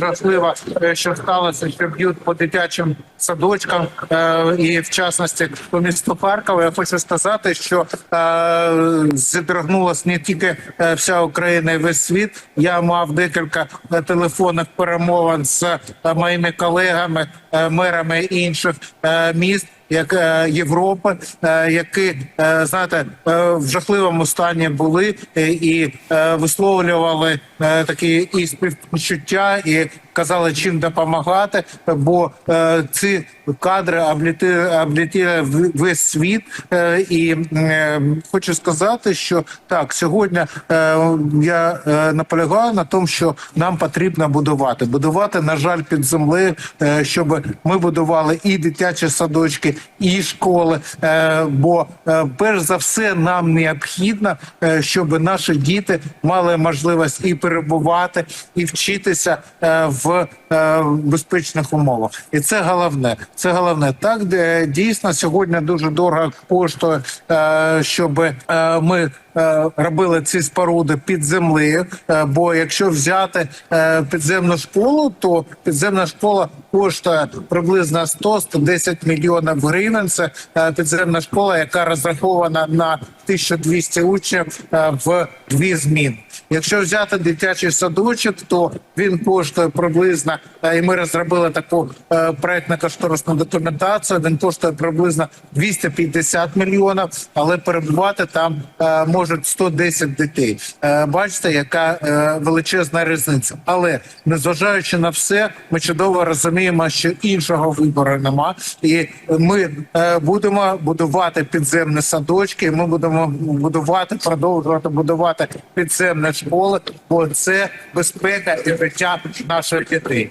жахливо, е, що сталося, що б'ють по дитячим садочкам е, і в частності по місту Харкова. Я хочу сказати, що е, зідрогнулась не тільки вся Україна і весь світ. Я мав декілька телефонних перемовин з моїми колегами, мерами інших міст. Як е, Європи, е, які е, знаєте в жахливому стані були і висловлювали такі і співчуття, і казали, чим допомагати, бо ці кадри обліти, облітіли в- весь світ. І хочу сказати, що так сьогодні я наполягаю на тому, що нам потрібно будувати. Будувати, на жаль, під землею, щоб ми будували і дитячі садочки, і школи. Е, бо е, перш за все нам необхідно, е, щоб наші діти мали можливість і перебувати, і вчитися в безпечних умовах. І це головне. Це головне. Так де дійсно сьогодні дуже дорого коштує, щоб ми. Е, Робили ці споруди під землею, бо якщо взяти е, підземну школу, то підземна школа коштує приблизно 100-110 мільйонів гривень. Це е, підземна школа, яка розрахована на 1200 учнів в дві зміни. Якщо взяти дитячий садочок, то він коштує приблизно, е, і ми розробили таку е, проектно-кошторисну документацію. Він коштує приблизно 250 мільйонів, але перебувати там е, можуть 110 дітей. Бачите, яка величезна різниця. Але незважаючи на все, ми чудово розуміємо, що іншого вибору нема, і ми будемо будувати підземні садочки. Ми будемо будувати, продовжувати будувати підземні школи, бо це безпека і життя наших дітей.